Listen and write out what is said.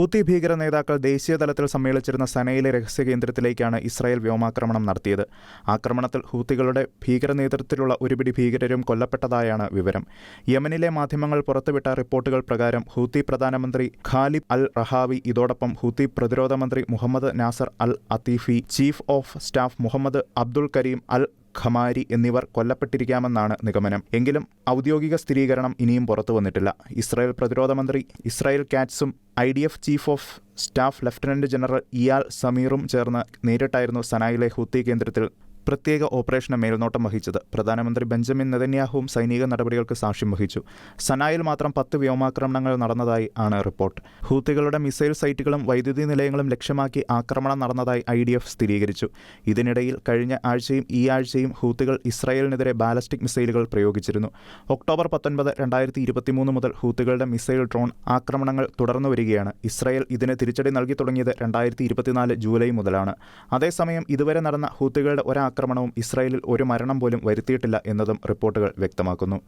Houthi ഭീകര നേതാക്കൾ ദേശീയതലത്തിൽ സമ്മേളിച്ചിരുന്ന സനയിലെ രഹസ്യ കേന്ദ്രത്തിലേക്കാണ് ഇസ്രായേൽ വ്യോമാക്രമണം നടത്തിയത്. ആക്രമണത്തിൽ ഹൂത്തികളുടെ ഭീകര നേതൃത്വത്തിലുള്ള ഒരുപിടി ഭീകരരും കൊല്ലപ്പെട്ടതായാണ് വിവരം. യമനിലെ മാധ്യമങ്ങൾ പുറത്തുവിട്ട റിപ്പോർട്ടുകൾ പ്രകാരം ഹൂത്തി പ്രധാനമന്ത്രി ഖാലിബ് അൽ റഹാവി ഇതോടൊപ്പം ഹൂത്തി പ്രതിരോധ മന്ത്രി Muhammad Nasser al Atifi chief of staff Muhammad Abdul Karim al Ghamari എന്നിവർ കൊല്ലപ്പെട്ടിരിക്കാമെന്നാണ് നിഗമനം. എങ്കിലും ഔദ്യോഗിക സ്ഥിരീകരണം ഇനിയും പുറത്തു വന്നിട്ടില്ല. ഇസ്രായേൽ പ്രതിരോധ മന്ത്രി Israel കാറ്റ്സും I D F chief of staff lieutenant general Eyal സമീറും ചേർന്ന് നേരിട്ടായിരുന്നു സനായിലെ ഹുത്തി കേന്ദ്രത്തിൽ പ്രത്യേക ഓപ്പറേഷന് മേൽനോട്ടം വഹിച്ചത്. പ്രധാനമന്ത്രി ബെഞ്ചമിൻ നെതന്യാഹുവും സൈനിക നടപടികൾക്ക് സാക്ഷ്യം വഹിച്ചു. സനായിൽ മാത്രം പത്ത് വ്യോമാക്രമണങ്ങൾ നടന്നതായി ആണ് റിപ്പോർട്ട്. ഹൂത്തികളുടെ മിസൈൽ സൈറ്റുകളും വൈദ്യുതി നിലയങ്ങളും ലക്ഷ്യമാക്കി ആക്രമണം നടന്നതായി ഐ ഡി എഫ് സ്ഥിരീകരിച്ചു. ഇതിനിടയിൽ കഴിഞ്ഞ ആഴ്ചയും ഈ ആഴ്ചയും ഹൂത്തികൾ ഇസ്രായേലിനെതിരെ ബാലസ്റ്റിക് മിസൈലുകൾ പ്രയോഗിച്ചിരുന്നു. ഒക്ടോബർ പത്തൊൻപത് രണ്ടായിരത്തി ഇരുപത്തിമൂന്ന് മുതൽ ഹൂത്തികളുടെ മിസൈൽ ഡ്രോൺ ആക്രമണങ്ങൾ തുടർന്നു വരികയാണ്. ഇസ്രായേൽ ഇതിന് തിരിച്ചടി നൽകി തുടങ്ങിയത് രണ്ടായിരത്തി ഇരുപത്തിനാല് ജൂലൈ മുതലാണ്. അതേസമയം ഇതുവരെ നടന്ന ഹൂത്തികളുടെ ഒരാക്രമണവും ഇസ്രായേലിൽ ഒരു മരണം പോലും വരുത്തിയിട്ടില്ല എന്നതും റിപ്പോർട്ടുകൾ വ്യക്തമാക്കുന്നു.